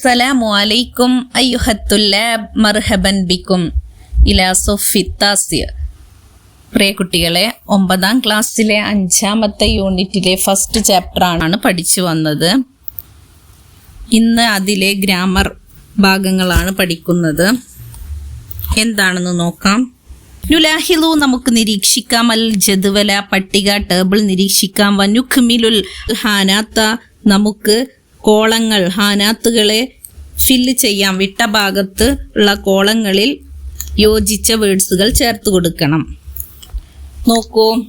അസ്സലാമു അലൈക്കും അയ്യുഹത്തുല്ലാബ് മർഹബൻ ബിക്കും. ഇലാസുഫിത്താസിയ പ്രിയ കുട്ടികളെ ഒമ്പതാം ക്ലാസ്സിലെ അഞ്ചാമത്തെ യൂണിറ്റിലെ ഫസ്റ്റ് ചാപ്റ്റർ ആണ് പഠിച്ചു വന്നത്. ഇന്ന് അതിലെ ഗ്രാമർ ഭാഗങ്ങളാണ് പഠിക്കുന്നത്. എന്താണെന്ന് നോക്കാം. നുലാഹിലു നമുക്ക് നിരീക്ഷിക്കാം. അൽ ജദുവല പട്ടിക ടേബിൾ നിരീക്ഷിക്കാം. വനുഖ്മിലുൽ ഹാനാത്ത. നമുക്ക് കോളങ്ങൾ ഹാനാത്തുകളെ ഫില്ല് ചെയ്യാം. വിട്ട ഭാഗത്ത് ഉള്ള കോളങ്ങളിൽ യോജിച്ച വേർഡ്സുകൾ ചേർത്ത് കൊടുക്കണം. നോക്കൂ.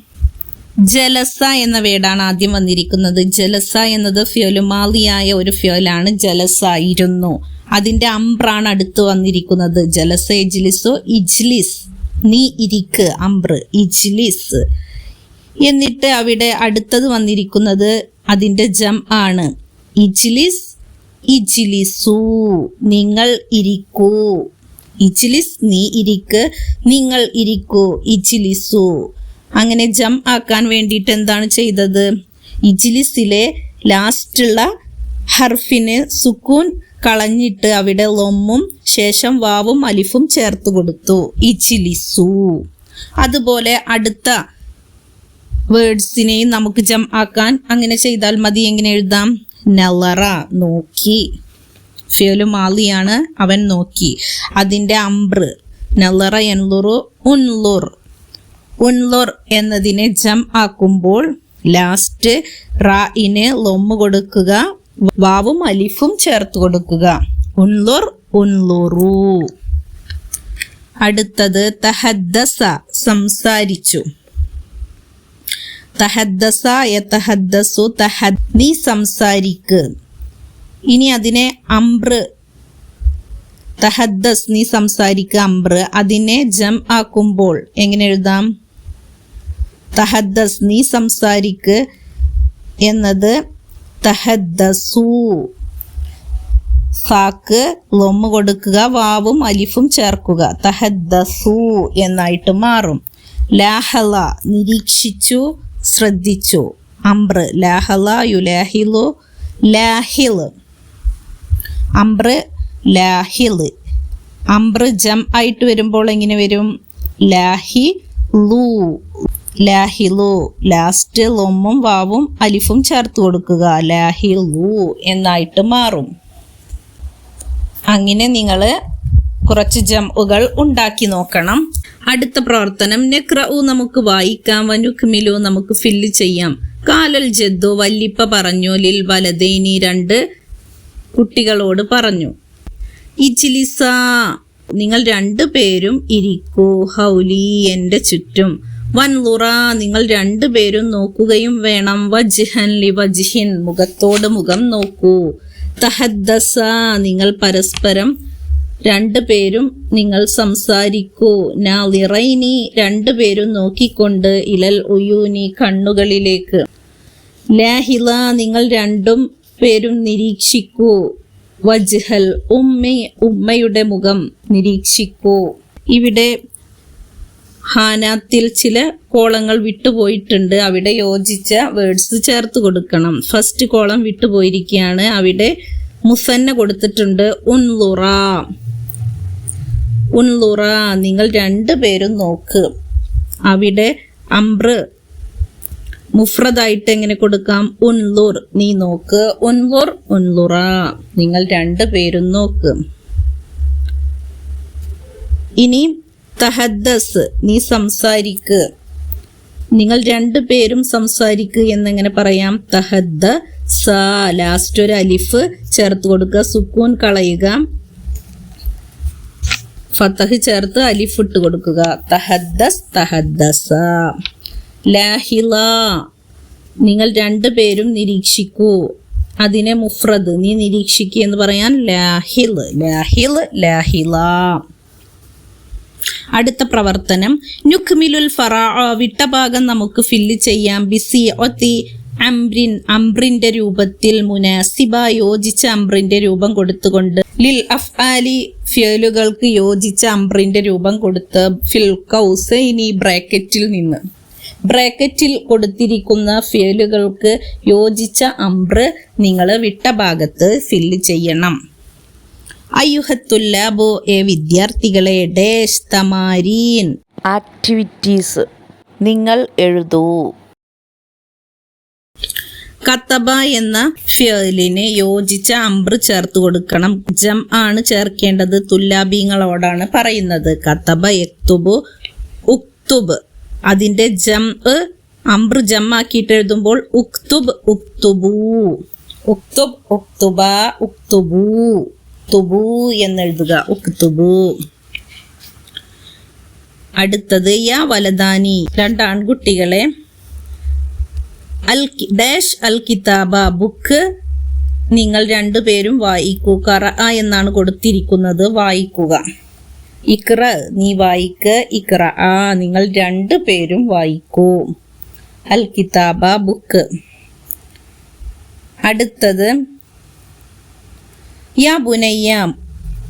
ജലസ എന്ന വേടാണ് ആദ്യം വന്നിരിക്കുന്നത്. ജലസ എന്നത് ഫ്യോലുമാലിയായ ഒരു ഫ്യോലാണ്. ജലസ ഇരുന്നു. അതിന്റെ അംബ്രാണ് അടുത്ത് വന്നിരിക്കുന്നത്. ജലസ ഇജ്ലിസോ ഇജ്ലിസ്. നീ ഇരിക്ക് അമ്പ്ര ഇജ്ലിസ്. എന്നിട്ട് അവിടെ അടുത്തത് വന്നിരിക്കുന്നത് അതിന്റെ ജം ആണ്. ഇജ്ലിസ് ഇജ്ലിസു നിങ്ങൾ ഇരിക്കൂ. ഇജ്ലിസ് നീ ഇരിക്ക് നിങ്ങൾ ഇരിക്കൂ. ഇജ്ലിസു. അങ്ങനെ ജം ആക്കാൻ വേണ്ടിയിട്ട് എന്താണ് ചെയ്തത്? ഇജ്ലിസിലെ ലാസ്റ്റുള്ള ഹർഫിന് സുക്കൂൻ കളഞ്ഞിട്ട് അവിടെ ലൊമ്മും ശേഷം വാവും അലിഫും ചേർത്ത് കൊടുത്തു. ഇച്ചിലിസു അതുപോലെ അടുത്ത വേർഡ്സിനെയും നമുക്ക് ജം ആക്കാൻ അങ്ങനെ ചെയ്താൽ മതി. എങ്ങനെ എഴുതാം? നലറ നോക്കി. ഫിയലു മാലിയാണ് അവൻ നോക്കി. അതിന്റെ അംബ്ര് നലറ എൻലുറു ഉൻലുർ. ഉൻലുർ എന്നതിനെ ജം ആക്കുമ്പോൾ ലാസ്റ്റ് റായിന് ലൊമ്മ് കൊടുക്കുക വാവും അലിഫും ചേർത്ത് കൊടുക്കുക. ഉൻലുർ ഉൻലുറു. അടുത്തത് തഹദ്ദസ സംസാരിച്ചു. തഹദ്ദസ യതഹദ്ദസു തഹദ്. നീ സംസാരിക്ക്. ഇനി അതിനെ അംബ്ര തഹദ്ദസ് നീ സംസാരിക്ക് അംബ്ര അതിനെ ജം ആക്കുമ്പോൾ എങ്ങനെ എഴുതാം? തഹദ്ദസ് നീ സംസാരിക്ക് എന്നത് തഹദ്ദസു. സാക്ക് ലൊമ്മ കൊടുക്കുക വാവും അലിഫും ചേർക്കുക. തഹദ്ദസു എന്നായിട്ട് മാറും. ലാഹല നിരീക്ഷിച്ചു ശ്രദ്ധിച്ചു. അംബ്ര് ലാഹല യുലാഹിലു ലാഹിൽ. അംബ്ര് ലാഹിൽ. അംബ്ര് ജം ആയിട്ട് വരുമ്പോൾ എങ്ങനെ വരും? ലാഹി ലൂ. ലാഹിലു. ലാസ്റ്റ് ലൊമ്മും വാവും അലിഫും ചേർത്ത് കൊടുക്കുക. ലാഹിലു എന്നായിട്ട് മാറും. അങ്ങനെ നിങ്ങൾ കുറച്ച് ജംഉകൾ ഉണ്ടാക്കി നോക്കണം. അടുത്ത പ്രവർത്തനം നെക്രഉ നമുക്ക് വായിക്കാം വനുക്മിലു നമുക്ക് ഫില്ല് ചെയ്യാം. കാലൽ ജദ്ദു വല്ലിപ്പ പറഞ്ഞു ലിൽ വലതേനി രണ്ട് കുട്ടികളോട് പറഞ്ഞു. ഇജ്ലിസ നിങ്ങൾ രണ്ടു പേരും ഇരിക്കൂ ഹൗലി എന്റെ ചുറ്റും. വൻലുറ നിങ്ങൾ രണ്ടു പേരും നോക്കുകയും വേണം. വജ്ഹൻ ലി വജ്ഹിൻ മുഖത്തോട് മുഖം നോക്കൂ. തഹദ്ദസ നിങ്ങൾ പരസ്പരം രണ്ടു പേരും നിങ്ങൾ സംസാരിക്കൂ. നാളിറൈനി രണ്ടുപേരും നോക്കിക്കൊണ്ട് ഇലൽ ഉയൂനി കണ്ണുകളിലേക്ക്. ലാഹില നിങ്ങൾ രണ്ടും പേരും നിരീക്ഷിക്കൂ. വജ്ഹൽ ഉമ്മ ഉമ്മയുടെ മുഖം നിരീക്ഷിക്കൂ. ഇവിടെ ഹാനാത്തിൽ ചില കോളങ്ങൾ വിട്ടുപോയിട്ടുണ്ട്. അവിടെ യോജിച്ച വേർഡ്സ് ചേർത്ത് കൊടുക്കണം. ഫസ്റ്റ് കോളം വിട്ടുപോയിരിക്കുകയാണ്. അവിടെ മുസന്ന കൊടുത്തിട്ടുണ്ട്. ഉൻലുറ. ഉൻലുറ നിങ്ങൾ രണ്ടു പേരും നോക്ക്. അവിടെ അമ്പ്ര മുഫ്രദായിട്ട് എങ്ങനെ കൊടുക്കാം? ഉൻലുർ നീ നോക്ക്. ഉൻലുർ ഉൻലുറ നിങ്ങൾ രണ്ടു പേരും നോക്ക്. ഇനി തഹദ്ദസ് നീ സംസാരിക്ക്. നിങ്ങൾ രണ്ടു പേരും സംസാരിക്ക് എന്നെങ്ങനെ പറയാം? തഹദ്ദ സ ലാസ്റ്റ് ഒരു അലിഫ് ചേർത്ത് കൊടുക്കുക. സുക്കൂൻ കളയുക. ഫത്തഹ് ചേർത്ത് അലിഫ് ഇട്ട് കൊടുക്കുക. തഹദ്ദസ് തഹദ്ദസ. ലാഹില നിങ്ങൾ രണ്ടു പേരും നിരീക്ഷിക്കൂ. അതിനെ മുഫ്രദ് നീ നിരീക്ഷിക്കുക എന്ന് പറയാൻ ലാഹിൽ ലാഹിൽ ലാഹില അടുത്ത പ്രവർത്തനം. നുഖ്മിലുൽ ഫറാ വിട്ട ഭാഗം നമുക്ക് ഫില്ല് ചെയ്യാം. ബിസി ഒത്തി അംബ്രിൻ അംബ്രിന്റെ രൂപത്തിൽ മുനാസിബ യോജിച്ച അംബ്രിന്റെ രൂപം കൊടുത്തുകൊണ്ട് ലിൽ അഫ്ആലി ഫ്യലുകൾക്ക് യോജിച്ച അംബ്രിന്റെ രൂപം കൊടുത്ത് ഫിൽ കൗസൈനി ബ്രാക്കറ്റിൽ നിന്ന്. ബ്രാക്കറ്റിൽ കൊടുത്തിരിക്കുന്ന ഫ്യലുകൾക്ക് യോജിച്ച അംബ്ര് നിങ്ങൾ വിട്ട ഭാഗത്ത് ഫില്ല് ചെയ്യണം. അയ്യുഹത്തുല്ലാബോ എ വിദ്യാർത്ഥികളെ ഡേഷ് തമാരീൻ. ആക്ടിവിറ്റീസ് നിങ്ങൾ എഴുതൂ. കത്തബ എന്ന ഫിയലിന് യോജിച്ച അമ്പ്ര ചേർത്ത് കൊടുക്കണം. ജം ആണ് ചേർക്കേണ്ടത് തുല്ലാബീങ്ങളോടാണ് പറയുന്നത്. കത്തബ എക്തുബു ഉക്തുബ്. അതിന്റെ ജം അമ്പ്ര ജം ആക്കിയിട്ട് എഴുതുമ്പോൾ ഉക്തുബ് ഉക്തുബൂ. ഉക്തുബ് ഉക്തുബ ഉക്തുബൂ. തുബു എന്നെഴുതുക. ഉക്തുബു. അടുത്തത് യാ വലദാനി. രണ്ട് ആൺകുട്ടികളെ അൽ ഡാഷ് അൽ കിതാബ ബുക്ക് നിങ്ങൾ രണ്ടുപേരും വായിക്കൂ. കറ എന്നാണ് കൊടുത്തിരിക്കുന്നത്. വായിക്കുക. ഇക്ര നീ വായിക്ക്. ഇക്ര ആ നിങ്ങൾ രണ്ടു പേരും വായിക്കൂ. അൽ കിതാബ ബുക്ക്. അടുത്തത് യാ ബുനയ്യ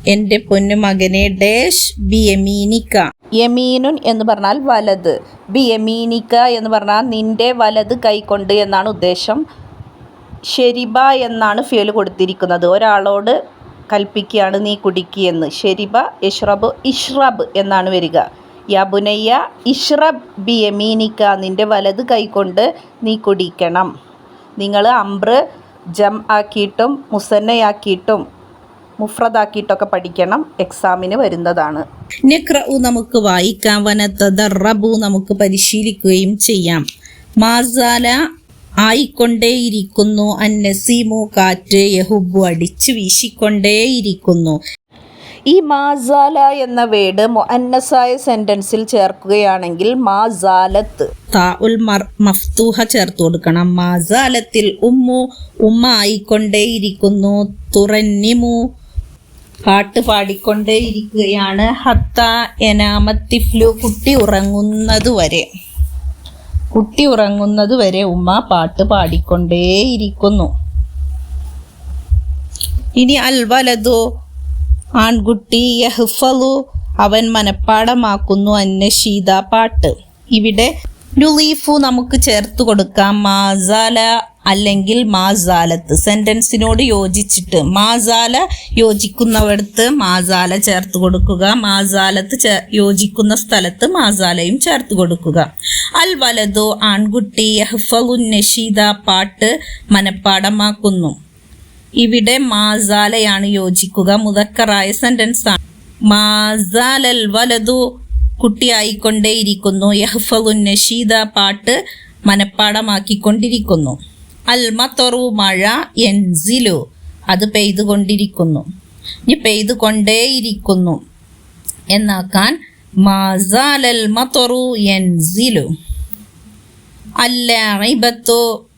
എന്റെ പൊന്നുമകനെ ഡാഷ് ബി യമീനിക്ക യമീനുൻ എന്ന് പറഞ്ഞാൽ വലത്. ബി യമീനിക്ക എന്ന് പറഞ്ഞാൽ നിന്റെ വലത് കൈകൊണ്ട് എന്നാണ് ഉദ്ദേശം. ഷെരിബ എന്നാണ് ഫിയൽ കൊടുത്തിരിക്കുന്നത്. ഒരാളോട് കൽപ്പിക്കുകയാണ് നീ കുടിക്കിയെന്ന്. ഷെരിബ ഇഷ്റബ് ഇഷ്റബ് എന്നാണ് വരിക. യബുനയ്യ ഇഷ്റബ് ബി യമീനിക്ക നിന്റെ വലത് കൈകൊണ്ട് നീ കുടിക്കണം. നിങ്ങൾ അമ്പ്ര ജം ആക്കിയിട്ടും മുസന്നയാക്കിയിട്ടും മുഫ്രദാക്കിയിട്ടൊക്കെ പഠിക്കണം എക്സാമിന് വരുന്നതാണ്. നെക്രഉ നമുക്ക് വായിക്കാം വനത്തദറബു നമുക്ക് പരിശീലിക്കുകയും ചെയ്യാം. മാസാല ആയിക്കൊണ്ടേയിരിക്കുന്നു അന്നസീമു കാറ്റ് യഹുബു അടിച്ചു വീശിക്കൊണ്ടേയിരിക്കുന്നു. ഈ മാസാല എന്ന വേർഡ് മൊഅന്നസായ സെന്റൻസിൽ ചേർക്കുകയാണെങ്കിൽ മാസാലത്ത്. താഉൽ മർ മഫ്തൂഹ ചേർത്ത് കൊടുക്കണം. മാസാലത്തിൽ ഉമ്മു ഉമ്മ ആയിക്കൊണ്ടേയിരിക്കുന്നു തുറന്നിമു പാട്ട് പാടിക്കൊണ്ടേ ഇരിക്കുകയാണ് ഹത്ത എനാമത്തിഫ്ലു കുട്ടി ഉറങ്ങുന്നത് വരെ. കുട്ടി ഉറങ്ങുന്നത് വരെ ഉമ്മ പാട്ട് പാടിക്കൊണ്ടേ ഇരിക്കുന്നു ഇനി അൽ വലതു ആൺകുട്ടി യഹ്ഫലു അവൻ മനപ്പാടമാക്കുന്നു അന്നശീത പാട്ട്. ഇവിടെ നുലീഫു നമുക്ക് ചേർത്ത് കൊടുക്കാം. മാസാല അല്ലെങ്കിൽ മാസാലത്ത്. സെന്റൻസിനോട് യോജിച്ചിട്ട് മാസാല യോജിക്കുന്നവിടത്ത് മാസാല ചേർത്ത് കൊടുക്കുക. മാസാലത്ത് യോജിക്കുന്ന സ്ഥലത്ത് മാസാലയും ചേർത്ത് കൊടുക്കുക. അൽ വലതു ആൺകുട്ടി യഹ്ഫു നഷീദ പാട്ട് മനഃപ്പാടമാക്കുന്നു. ഇവിടെ മാസാലയാണ് യോജിക്കുക. മുതക്കറായ സെന്റൻസ് ആണ് മാസാലൽ വലതു കുട്ടിയായിക്കൊണ്ടേയിരിക്കുന്നു. യഹ്ഫു നഷീദ പാട്ട് മനപ്പാടമാക്കിക്കൊണ്ടിരിക്കുന്നു. അൽ മത്തറു മഴ എൻസിലു. അത് പെയ്തുകൊണ്ടിരിക്കുന്നു. ഇനി പെയ്തുകൊണ്ടേയിരിക്കുന്നു. എന്നാക്കാൻ മാസാലൽ മത്തറു എൻസിലു. അല്ലു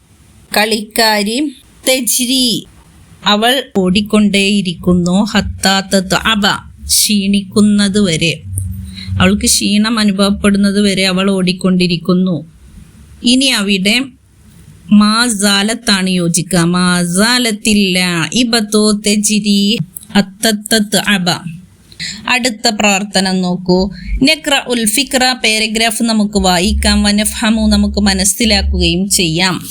കളിക്കാരി തെജ്രി. അവൾ ഓടിക്കൊണ്ടേയിരിക്കുന്നു. ഹത്താത്ത അബ ക്ഷീണിക്കുന്നത് വരെ അവൾക്ക് ക്ഷീണം അനുഭവപ്പെടുന്നത് വരെ അവൾ ഓടിക്കൊണ്ടിരിക്കുന്നു. ഇനി അവിടെ മാസാലത്താണ് യോജിക്കുക മാസാലത്തില്ല ഇബത്തോ തെജിരി അത്തത്തത്ത് അബ. അടുത്ത പ്രവർത്തനം നോക്കൂ. നെക്ര ഉൽ ഫിക്ര പാരഗ്രാഫ് നമുക്ക് വായിക്കാം. വനഫഹമു നമുക്ക് മനസ്സിലാക്കുകയും ചെയ്യാം.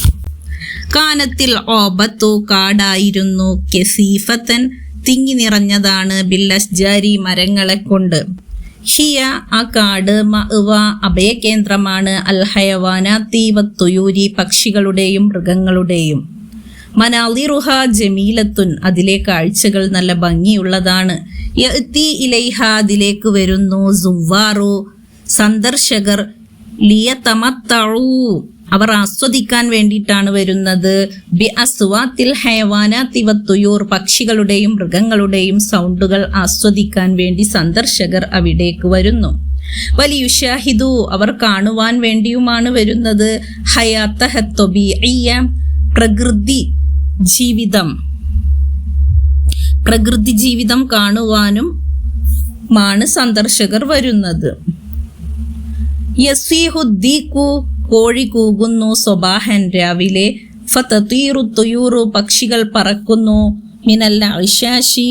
കാനത്തിൽ ഓബത്തു കാടായിരുന്നു. കെസീഫത്തൻ തിങ്ങി നിറഞ്ഞതാണ്. ബില്ലസ്ജാരി മരങ്ങളെ കൊണ്ട്. ഹിയ ആ കാട് മഅവ അഭയകേന്ദ്രമാണ് അൽ ഹയവാന തീവത്തുയൂരി പക്ഷികളുടെയും മൃഗങ്ങളുടെയും. മനാലിറുഹ ജമീലത്തുൻ അതിലെ കാഴ്ചകൾ നല്ല ഭംഗിയുള്ളതാണ്. ഇലൈഹ അതിലേക്ക് വരുന്നു സുവാറു സന്ദർശകർ ലിയതമത്തഉ അവർ ആസ്വദിക്കാൻ വേണ്ടിയിട്ടാണ് വരുന്നത്. ബി അസ്വാത്തിൽ ഹയവാന തിവത്തുയൂർ പക്ഷികളുടെയും മൃഗങ്ങളുടെയും സൗണ്ടുകൾ ആസ്വദിക്കാൻ വേണ്ടി സന്ദർശകർ അവിടേക്ക് വരുന്നു. വലിയുഷാഹിദു അവർ കാണുവാൻ വേണ്ടിയുമാണ് വരുന്നത്. ഹയാത്തഹത്തൊബിയ പ്രകൃതി ജീവിതം. പ്രകൃതി ജീവിതം കാണുവാനും മാണ് സന്ദർശകർ വരുന്നത്. യസീഹുദ്ദീഖു കോഴി കൂകുന്നു സ്വബാഹൻ രാവിലെ. ഫതീറു തുയൂറു പക്ഷികൾ പറക്കുന്നു. മിനല്ല ഇഷാഷി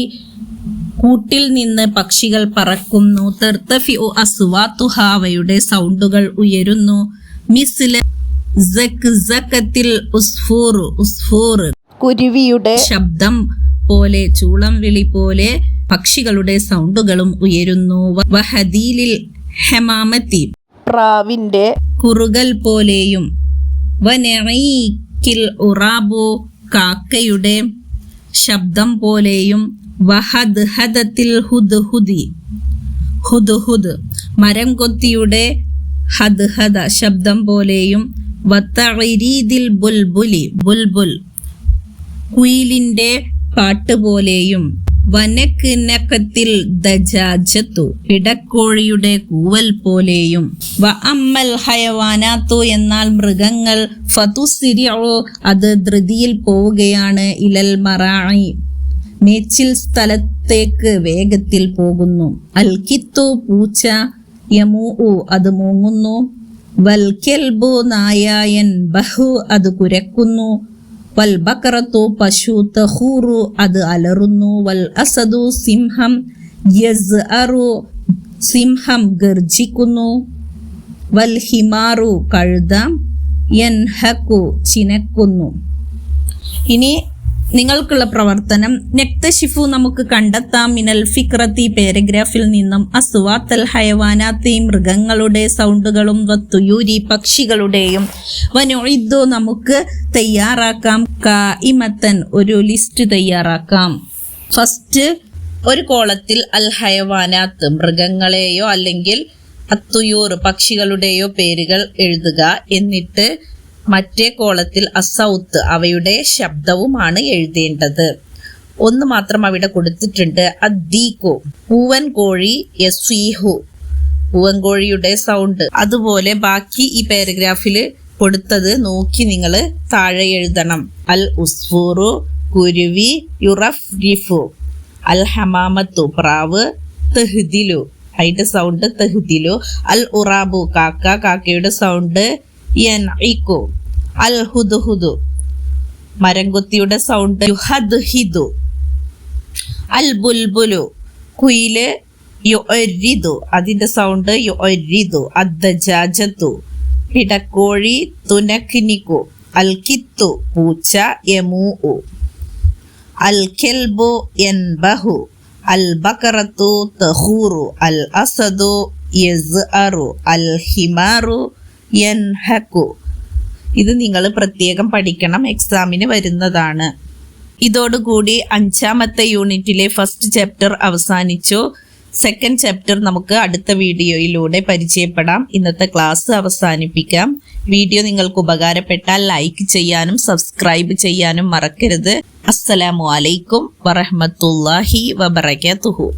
കൂട്ടിൽ നിന്ന് പക്ഷികൾ പറക്കുന്നു. തെർത്തഫി ഒ അസുവാത്തുഹാവയുടെ സൗണ്ടുകൾ ഉയരുന്നു. മിസ്ല ഉസ്ഫൂർ ഉസ്ഫൂർ. കുരുവിയുടെ ശബ്ദം പോലെ ചൂളം വിളി പോലെ പക്ഷികളുടെ സൗണ്ടുകളും ഉയരുന്നു. വഹദീലിൽ ഹെമാമത്തി. പ്രാവിന്റെ കുറുകൽ പോലെയും വനഈക്കിൽ ഉറാബു കാക്കയുടെ ശബ്ദം പോലെയും വഹദ് ഹദത്തിൽ ഹുദ് ഹുദി ഹുദ് ഹുദ് മരം കൊത്തിയുടെ ഹദ് ഹദ ശബ്ദം പോലെയും വത്തഇരീദിൽ ബുൽബുലി ബുൽബുൽ കുയിലിന്റെ പാട്ട് പോലെയും വനക്കിനക്കത്തിൽ ദജാജത്തു ഇടക്കോഴിയുടെ കൂവൽ പോലെയും. വ അമ്മൽ ഹയവാനാത്തു എന്നാൽ മൃഗങ്ങൾ ഫതുസിരിയോ അത് ധൃതിയിൽ പോവുകയാണ് ഇലൽ മറായി മേച്ചിൽ സ്ഥലത്തേക്ക് വേഗത്തിൽ പോകുന്നു. അൽകിത്തു പൂച്ച യമൂ അത് മൂങ്ങുന്നു. വൽക്കെൽബു കെൽബു നായായൻ ബഹു അത് കുരക്കുന്നു. വൽ ബക്കറത്തു പശു തഹൂറു അത് അലറുന്നു. വൽ അസദു സിംഹം യസ് അറു സിംഹം ഗർജിക്കുന്നു. വൽ ഹിമാറു കഴുത യൻഹക്കു ചിനക്കുന്നു. ഇനി നിങ്ങൾക്കുള്ള പ്രവർത്തനം നെക്തശിഫു നമുക്ക് കണ്ടെത്താം. മിനൽ ഫിക്രത്തി പാരഗ്രാഫിൽ നിന്നും അസുവാത്തൽ ഹയവാനാത്തി മൃഗങ്ങളുടെ സൗണ്ടുകളും വത്തുയൂരി പക്ഷികളുടെയും വനൊഴിദ്ദു നമുക്ക് തയ്യാറാക്കാം. കാ ഇമത്തൻ ഒരു ലിസ്റ്റ് തയ്യാറാക്കാം. ഫസ്റ്റ് ഒരു കോളത്തിൽ അൽ ഹയവാനാത്ത് മൃഗങ്ങളെയോ അല്ലെങ്കിൽ അത്തുയൂർ പക്ഷികളുടെയോ പേരുകൾ എഴുതുക. എന്നിട്ട് മറ്റേ കോളത്തിൽ അസൗത്ത് അവയുടെ ശബ്ദവുമാണ് എഴുതേണ്ടത്. ഒന്ന് മാത്രം അവിടെ കൊടുത്തിട്ടുണ്ട്. അദ്ദീകു പൂവൻ കോഴി യസ്വീഹു പൂവൻ കോഴിയുടെ സൗണ്ട് അതുപോലെ ബാക്കി ഈ പാരഗ്രാഫിൽ കൊടുത്തത് നോക്കി നിങ്ങൾ താഴെ എഴുതണം. അൽ ഉസ്ഫൂറു കുരുവി യുറഫ് റിഫു അൽ ഹമാമത്തു പ്രാവ് തെഹ്ദിലു അതിന്റെ സൗണ്ട് തെഹ്ദിലു അൽ ഉറാബു കാക്ക കാക്കയുടെ സൗണ്ട് യൻഇക്കു അൽ ഹുദുഹുദു മരംകുത്തിയുടെ സൗണ്ട് യുഹദ് ഹിദു. അൽ ബുൽബുലു. കുയിൽ യുഅരിദു. അതിന്റെ സൗണ്ട് യുഅരിദു. അദ്ദജാജത്തു. പിടക്കോഴി തുനക്കിനിക്കു. അൽ കിത്തു. പൂച്ച യമൂ അൽ കെൽബു യൻബഹു. അൽ ബക്കറത്തു തഹൂറു. അൽ അസദു യസ്അറു. അൽ ഹിമാറു യൻഹക്കു. ഇത് നിങ്ങൾ പ്രത്യേകം പഠിക്കണം. എക്സാമിന് വരുന്നതാണ്. ഇതോടുകൂടി അഞ്ചാമത്തെ യൂണിറ്റിലെ ഫസ്റ്റ് ചാപ്റ്റർ അവസാനിച്ചു. സെക്കൻഡ് ചാപ്റ്റർ നമുക്ക് അടുത്ത വീഡിയോയിലൂടെ പരിചയപ്പെടാം. ഇന്നത്തെ ക്ലാസ് അവസാനിപ്പിക്കാം. വീഡിയോ നിങ്ങൾക്ക് ഉപകാരപ്പെട്ടാൽ ലൈക്ക് ചെയ്യാനും സബ്സ്ക്രൈബ് ചെയ്യാനും മറക്കരുത്. അസ്സലാമു അലൈക്കും വറഹ്മത്തുള്ളാഹി വബറകാതുഹു.